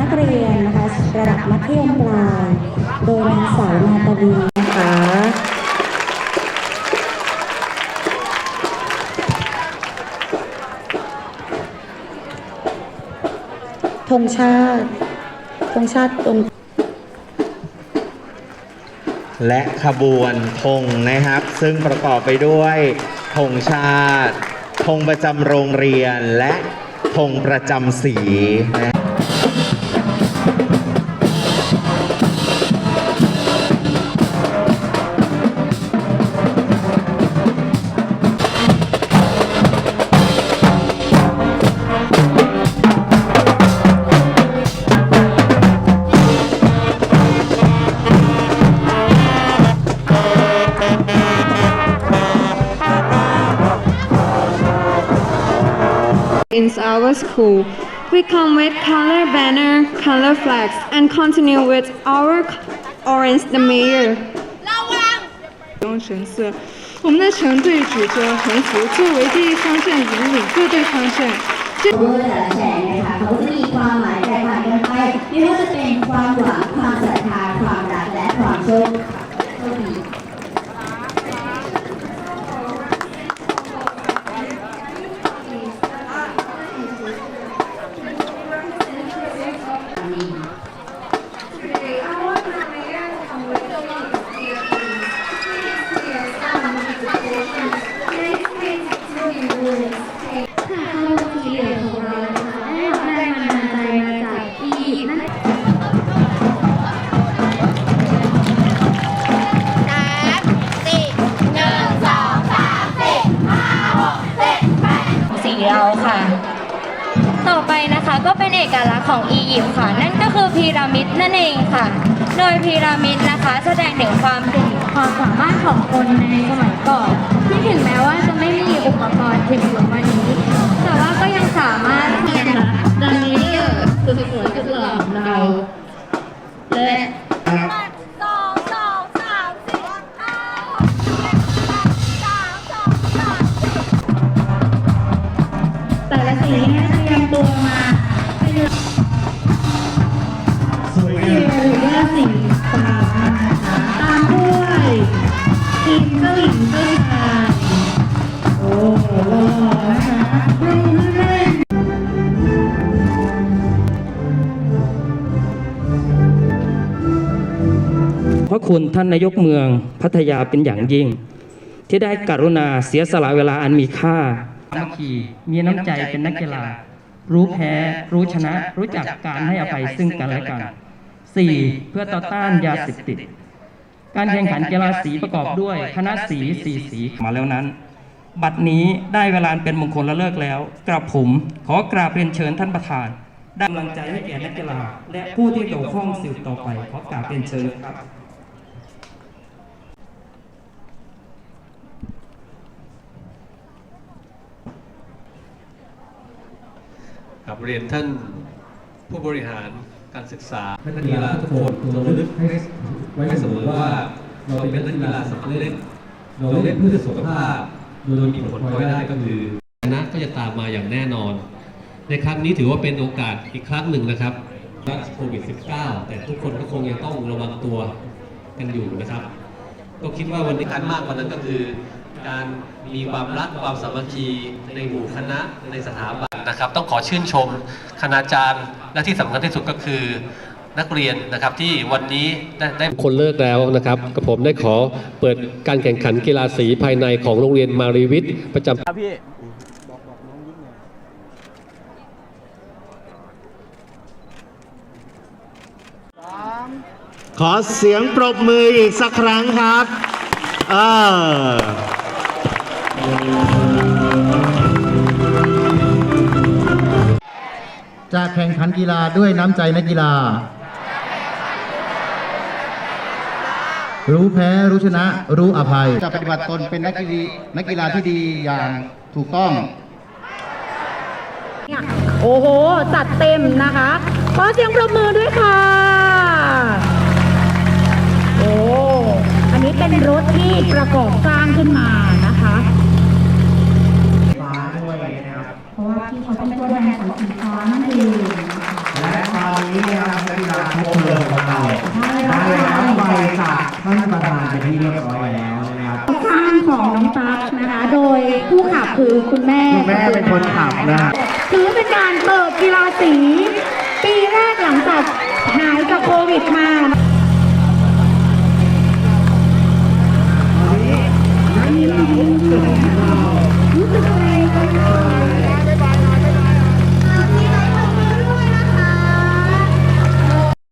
นักเระดับมัธยมปลาย โดยนางสาวนาตาลีนะคะธงชาติธงชาติตรงและขบวนธงนะครับ ซึ่งประกอบไปด้วยธงชาติธงประจำโรงเรียนและธงประจำสีนะ In our school, we come with color banner, color flags, and continue with our c- orange the mayor. 用神色，我们的城队举着横幅，作为第一方阵引领各队方阵。 ก็เป็นเอกลักษณ์ของอียิปต์ค่ะ นั่นก็คือพีระมิดนั่นเองค่ะ โดยพีระมิดนะคะ แสดงถึงความถึงความสามารถของคนในสมัยก่อนที่ถึงแม้ว่าจะไม่มีอุปกรณ์ถึงทุกวันนี้ แต่ว่าก็ยังสามารถเรียนดังนี้คือสวยสุดหล่อของเราและแต่ละสี ระคุณท่านนายกเมืองพัทยาเป็นอย่างยิ่ง ที่ได้กรุณาเสียสละเวลาอันมีค่าสามัคคีมีน้ำใจเป็นนักกีฬา รู้แพ้รู้ชนะ รู้จักการให้อภัยซึ่งกันและกัน 4. เพื่อต่อต้านยาเสพติด การแข่งขันกีฬาสีประกอบด้วยคณะสีสีสีมาแล้วนั้น บัดนี้ได้เวลาเป็นมงคลและเลิกแล้ว กระผมขอกราบเรียนเชิญท่านประธานได้กำลังใจให้แก่นักกีฬาและผู้ที่เกี่ยวข้องสืบต่อไปขอกราบเรียนเชิญครับ กับเรียนท่านผู้บริหารการศึกษานักกีฬาทุกคนจงระลึกให้ไว้เสมอว่าเราเป็นนักกีฬาสมัครเล่นเราเล่นเพื่อสุขภาพโดยมีผลพลอยได้ก็คือชนะก็จะตามมาอย่างแน่นอน ในครั้งนี้ถือว่าเป็นโอกาสอีกครั้งหนึ่งนะครับรัโควิด -19 แต่ทุกคนก็คงยังต้องระวังตัวกันอยู่นะครับ ก็คิดว่าวันนี้การมากกว่านั้นก็คือ การมีความรักความสามัคคีในหมู่คณะในสถาบันนะครับ ต้องขอชื่นชมคณาจารย์และที่สำคัญที่สุดก็คือนักเรียนนะครับที่วันนี้ได้ได้คนเลิกแล้วนะครับกับผมได้ขอเปิดการแข่งขันกีฬาสีภายในของโรงเรียนมารีวิทย์ประจำขอเสียงปรบมืออีกสักครั้งครับ เออ จะแข่งขันกีฬาด้วยน้ำใจนักกีฬา รู้แพ้รู้ชนะ รู้อภัย จะปฏิบัติตนเป็นนักกีฬานักกีฬาที่ดีอย่างถูกต้อง โอ้โห จัดเต็มนะคะ ขอเสียงปรบมือด้วยค่ะ โอ้ อันนี้เป็นรถที่ประกอบสร้างขึ้นมานะคะเพราานั่นเองและตอนนี้นะครับนักาครบเพลิงของเราได้รับใบจากท่านประธานที่เรียบร้อยแล้วนะครับข้างของน้องตั๊กนะคะ โดยผู้ขับคือคุณแม่คุณแม่เป็นคนขับนะถือเป็นการเปิดกีฬาสี ปีแรกหลังจากหายจากโควิดมา